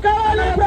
caralho!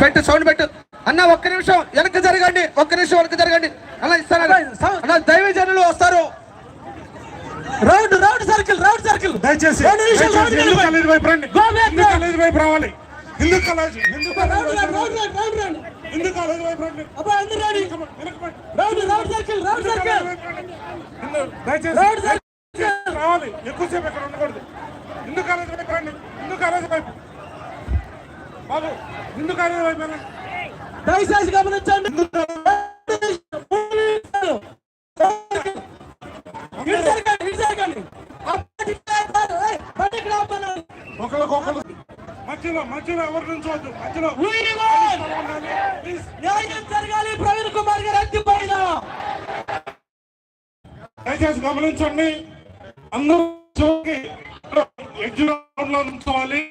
పెట్టు sound పెట్టు. అన్న ఒక్క నిమిషం వెనక్కి జరగండి ఒక్క నిమిషం వెనక్కి జరగండి. అలా ఇస్తాను అన్న దైవజనులు వస్తారు. Round round circle round circle. దయచేసి రెండు. కాలేజీ వైపు. కాలేజీ వైపు రావాలి. Hindu college Hindu college round round రండి. రౌండ్ రౌండ్ హిందూ కాలేజీ వైపు రండి. అబ్బా అందరూ ready. Round round circle round circle. దయచేసి రౌండ్ సర్కిల్. రావాలి. ఎక్కువసేపు ఇక్కడ ఉండకూడదు. హిందూ కాలేజీ వైపు రండి. హిందూ కాలేజీ వైపు. బాబు హిందూ కాలేజీ వైపు దయచేసి గమనించండి. మధ్యలో ఎవరు మధ్యలో. న్యాయం జరగాలి. ప్రవీణ్ కుమార్ గారి హత్య పైన దయచేసి గమనించండి. అందరూ. ఎగ్జిట్లో నుంచోవాలి.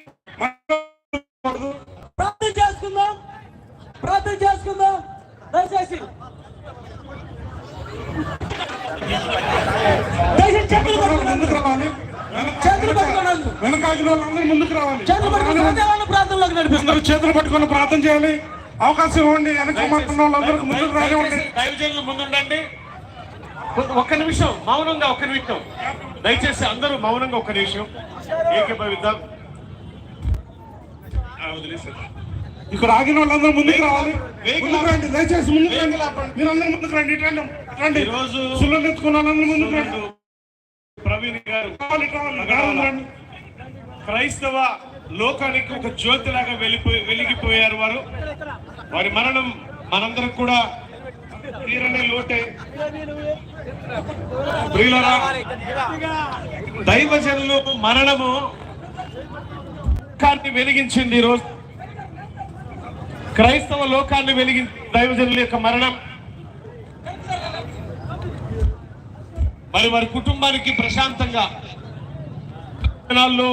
పట్టుకోండి వెనక ఆగిన వాళ్ళందరూ ముందుకు రావాలి. చేతులు పట్టుకుని సత్యవాళ్ళ ప్రార్థనలోకి నడిపిస్తారు. చేతులు పట్టుకొని ప్రార్థన చేయాలి. అవకాశం ఇవ్వండి. వెనక మాత్రం వాళ్ళందరూ ముందుకు రానివ్వండి. దైవజనులు ముందుండండి. ఒక్క నిమిషం మౌనంగా ఒక్క నిమిషం. దయచేసి అందరూ మౌనంగా ఒక్క నిమిషం. ఏకీభవిద్దాం. ఇక్కడ ఆగిన వాళ్ళందరూ ముందుకు రావాలి. ముందుకు రండి. దయచేసి ముందుకు రండి. మీరు అందరూ ముందుకు రండి. ఇటు రండి. రండి. ఈరోజు సుల్లు ఎత్తుకున్న వాళ్ళందరూ ముందుకు రండి. ప్రవీణ్ గారు రావాలి, రండి క్రైస్తవ లోకానికి ఒక జ్యోతిలాగా వెళ్ళిపోయి వెలిగిపోయారు వారు. వారి మరణం మనందరం కూడా తీరని లోటే. ప్రియులరా దైవజనులు మరణము లోకాన్ని వెలిగించింది ఈరోజు క్రైస్తవ లోకాన్ని వెలిగించి దైవజనుల యొక్క మరణం. మరి వారి కుటుంబానికి ప్రశాంతంగా జనాల్లో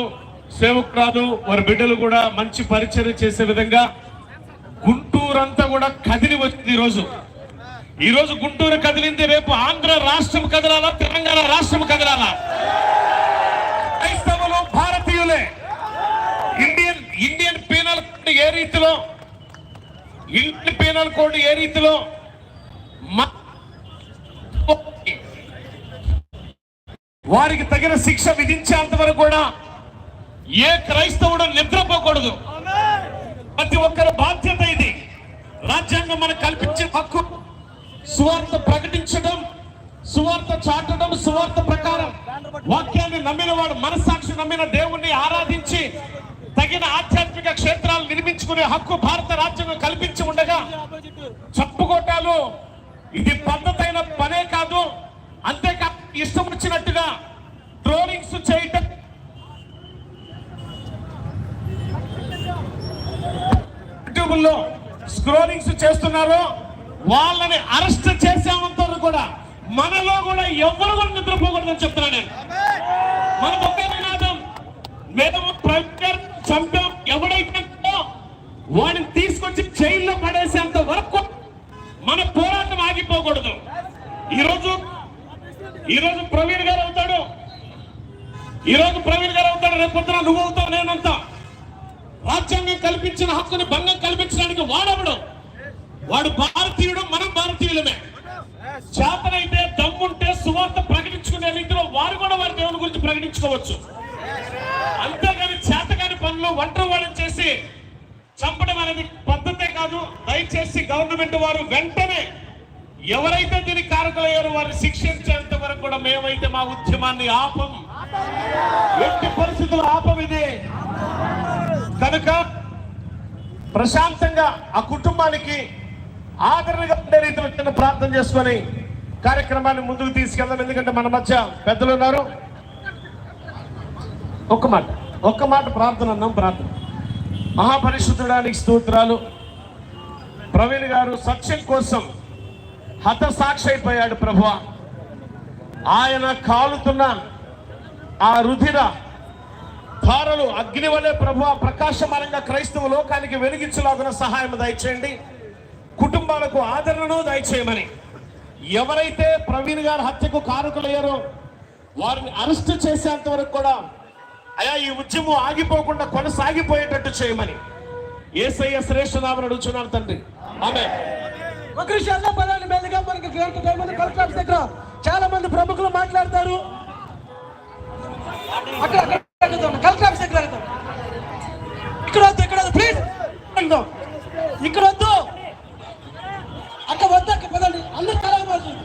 సేవకురాలు వారి బిడ్డలు కూడా మంచి పరిచయం చేసే విధంగా గుంటూరంతా కూడా కదిలి వచ్చింది ఈరోజు. ఈ రోజు గుంటూరు కదిలింది రేపు ఆంధ్ర రాష్ట్రం కదలాలా తెలంగాణ రాష్ట్రం కదలాలా? క్రైస్తవులు భారతీయులే ఇండియన్ ఇండియన్ పీనల్ కోడ్ ఏ రీతిలో ఇండియన్ పీనల్ కోడ్ ఏ రీతిలో వారికి తగిన శిక్ష విధించేంత వరకు కూడా ఏ క్రైస్తవుడు నిద్రపోకూడదు. ప్రతి ఒక్కరి బాధ్యత ఇది. రాజ్యాంగం మనకు కల్పించే హక్కు. సువార్త ప్రకటించడం సువార్త చాటడం సువార్త ప్రకారం వాక్యాన్ని నమ్మిన వాడు మనస్సాక్షి నమ్మిన దేవుణ్ణి ఆరాధించి తగిన ఆధ్యాత్మిక క్షేత్రాలు నిర్మించుకునే హక్కు భారత రాజ్యాంగం కల్పించి ఉండగా చెప్పుకోటాలు ఇది పద్ధతైన పనే కాదు. అంతేకాదు ఇష్టం వచ్చినట్టుగా ట్రోలింగ్స్ చేయటం యూట్యూబ్లో స్క్రోలింగ్స్ చేస్తున్నారో వాళ్ళని అరెస్ట్ చేసామంటారు కూడా మనలో కూడా ఎవరు కూడా నిద్రపోకూడదని చెప్తున్నా నేను. మన ఒకే నినాదం మేము చంపాం ఎవడైతే వాడిని తీసుకొచ్చి జైల్లో పడేసేంత వరకు మన పోరాటం ఆగిపోకూడదు. ఈరోజు ఈరోజు ప్రవీణ్ గారు అవుతాడు. ఈరోజు ప్రవీణ్ గారు అవుతాడు రేపు పొద్దున నువ్వు అవుతావు నేనంతా. రాజ్యాంగం కల్పించిన హక్కుని భంగం కల్పించడానికి వాడవడు? వాడు భారతీయుడు మనం భారతీయులమే. చేతనైతే దమ్ముంటే సువార్త ప్రకటించుకునే రీతిలో వారు కూడా వారి దేవుని గురించి ప్రకటించుకోవచ్చు. అంతేగాని చేతకాని పనులు ఒంటరి వాళ్ళని చేసి చంపడం అనేది పద్ధతే కాదు. దయచేసి గవర్నమెంట్ వారు వెంటనే ఎవరైతే దీనికి కారకులయ్యారో వారిని శిక్షించేంత వరకు కూడా మేమైతే మా ఉద్యమాన్ని ఆపం. ఎట్టి పరిస్థితులు ఆపం ఇది. కనుక ప్రశాంతంగా ఆ కుటుంబానికి ఆదరణగా ఉండే రీతిలో చిన్న ప్రార్థన చేసుకొని కార్యక్రమాన్ని ముందుకు తీసుకెళ్దాం. ఎందుకంటే మన మధ్య పెద్దలు ఉన్నారు. ఒక్క మాట ఒక్క మాట ప్రార్థన అన్నాం ప్రార్థన. మహాపరిశుద్ధుడానికి స్తోత్రాలు. ప్రవీణ్ గారు సత్యం కోసం హతసాక్షి అయిపోయాడు ప్రభు ఆయన కాలుతున్న ఆ రుధిర ధారలు అగ్ని వలె ప్రభు ప్రకాశమానంగా క్రైస్తవ లోకానికి వెలిగించలాగున సహాయం దయచేయండి. కుటుంబాలకు ఆదరణను దయచేయమని. ఎవరైతే ప్రవీణ్ గారి హత్యకు కారకులయ్యారో వారిని అరెస్ట్ చేసేంత వరకు కూడా అయా ఈ ఉద్యమం ఆగిపోకుండా కొనసాగిపోయేటట్టు చేయమని. ఏసయ్య శ్రేష్ఠ నామని అడుగుతున్నాను తండ్రి. ఆమె ఒక పదాన్ని మెల్లగా మనకి కలెక్టర్ దగ్గర చాలా మంది ప్రముఖులు మాట్లాడతారు. అక్కడ ఇక్కడ వద్దు. అక్కడ వద్దు అక్క పదండి. అందరూ చాలా మాట్లాడు